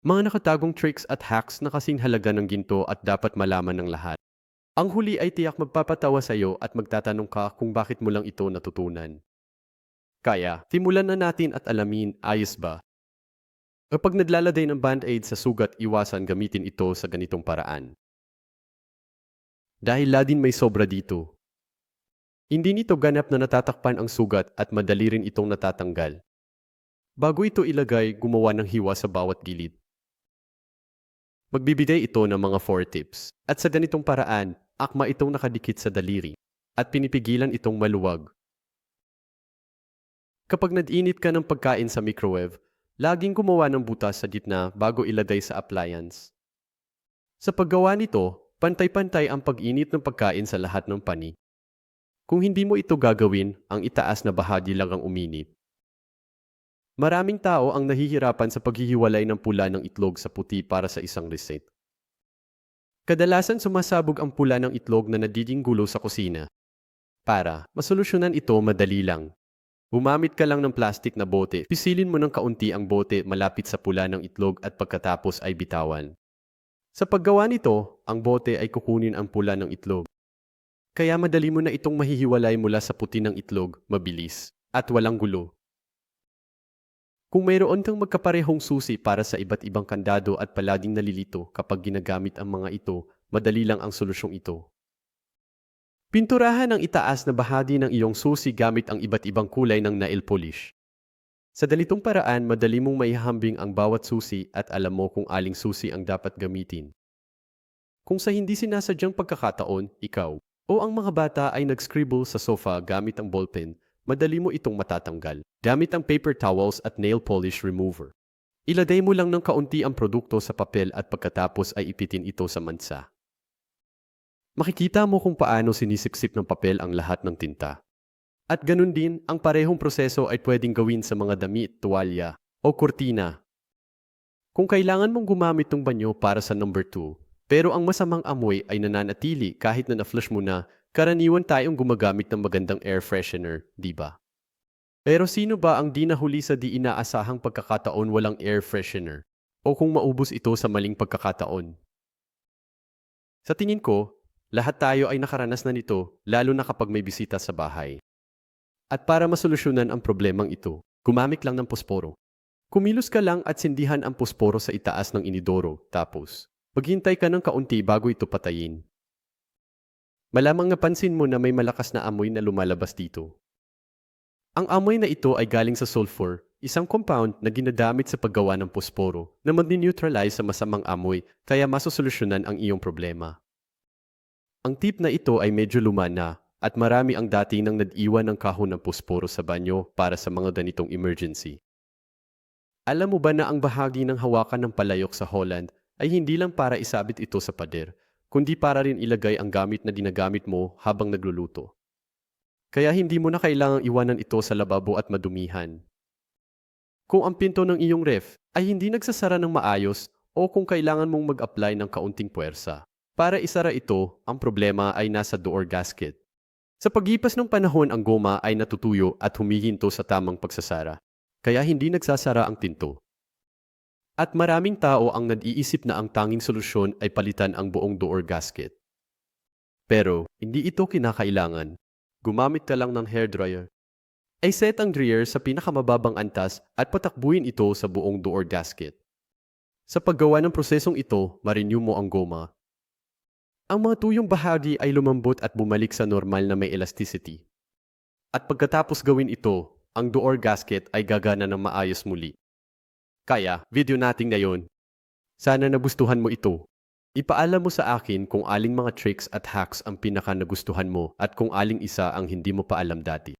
Mga nakatagong tricks at hacks na kasing halaga ng ginto at dapat malaman ng lahat. Ang huli ay tiyak magpapatawa sa iyo at magtatanong ka kung bakit mo lang ito natutunan. Kaya, timulan na natin at alamin, ayos ba? Kapag naglalagay ng band-aid sa sugat, iwasan gamitin ito sa ganitong paraan. Dahil ladin may sobra dito. Hindi nito ganap na natatakpan ang sugat at madali rin itong natatanggal. Bago ito ilagay, gumawa ng hiwa sa bawat gilid. Magbibigay ito ng mga 4 tips. At sa ganitong paraan, akma itong nakadikit sa daliri at pinipigilan itong maluwag. Kapag nag-init ka ng pagkain sa microwave, laging gumawa ng butas sa gitna bago ilagay sa appliance. Sa paggawa nito, pantay-pantay ang pag-init ng pagkain sa lahat ng pani. Kung hindi mo ito gagawin, ang itaas na bahagi lang ang uminit. Maraming tao ang nahihirapan sa paghihiwalay ng pula ng itlog sa puti para sa isang receipt. Kadalasan sumasabog ang pula ng itlog na nagiging gulo sa kusina. Para masolusyonan ito madali lang. Gumamit ka lang ng plastic na bote. Pisilin mo ng kaunti ang bote malapit sa pula ng itlog at pagkatapos ay bitawan. Sa paggawa nito, ang bote ay kukunin ang pula ng itlog. Kaya madali mo na itong mahihiwalay mula sa puti ng itlog, mabilis, at walang gulo. Kung mayroon kang magkaparehong susi para sa iba't ibang kandado at palaging nalilito kapag ginagamit ang mga ito, madali lang ang solusyong ito. Pinturahan ang itaas na bahagi ng iyong susi gamit ang iba't ibang kulay ng nail polish. Sa dalitong paraan, madali mong maihambing ang bawat susi at alam mo kung aling susi ang dapat gamitin. Kung sa hindi sinasadyang pagkakataon, ikaw o ang mga bata ay nag-scribble sa sofa gamit ang ballpen, madali mo itong matatanggal gamit ang paper towels at nail polish remover. Ilagay mo lang ng kaunti ang produkto sa papel at pagkatapos ay ipitin ito sa mansa. Makikita mo kung paano sinisiksip ng papel ang lahat ng tinta. At ganun din, ang parehong proseso ay pwedeng gawin sa mga damit, tuwalya, o kurtina. Kung kailangan mong gumamit ng banyo para sa number 2, pero ang masamang amoy ay nananatili kahit na na-flush mo na, karaniwan tayong gumagamit ng magandang air freshener, di ba? Pero sino ba ang di nahuli sa di inaasahang pagkakataon walang air freshener? O kung maubos ito sa maling pagkakataon? Sa tingin ko, lahat tayo ay nakaranas na nito, lalo na kapag may bisita sa bahay. At para masolusyonan ang problemang ito, gumamit lang ng posporo. Kumilos ka lang at sindihan ang posporo sa itaas ng inidoro, tapos maghintay ka ng kaunti bago ito patayin. Malamang napansin mo na may malakas na amoy na lumalabas dito. Ang amoy na ito ay galing sa sulfur, isang compound na ginagamit sa paggawa ng posporo na mag-neutralize sa masamang amoy kaya masosolusyonan ang iyong problema. Ang tip na ito ay medyo luma na at marami ang dati nang nag-iwan ng kahon ng posporo sa banyo para sa mga ganitong emergency. Alam mo ba na ang bahagi ng hawakan ng palayok sa Holland ay hindi lang para isabit ito sa pader, kundi para rin ilagay ang gamit na dinagamit mo habang nagluluto. Kaya hindi mo na kailangang iwanan ito sa lababo at madumihan. Kung ang pinto ng iyong ref ay hindi nagsasara ng maayos o kung kailangan mong mag-apply ng kaunting puwersa, para isara ito, ang problema ay nasa door gasket. Sa pagipas ng panahon ang goma ay natutuyo at humihinto sa tamang pagsasara, kaya hindi nagsasara ang tinto. At maraming tao ang nag-iisip na ang tanging solusyon ay palitan ang buong door gasket. Pero hindi ito kinakailangan. Gumamit ka lang ng hairdryer. Ay set ang dryer sa pinakamababang antas at patakbuhin ito sa buong door gasket. Sa paggawa ng prosesong ito, marenew mo ang goma ang mga tuyong bahagi ay lumambot at bumalik sa normal na may elasticity. At pagkatapos gawin ito, ang door gasket ay gagana ng maayos muli. Kaya, video natin ngayon. Sana nagustuhan mo ito. Ipaalam mo sa akin kung aling mga tricks at hacks ang pinaka nagustuhan mo at kung aling isa ang hindi mo pa alam dati.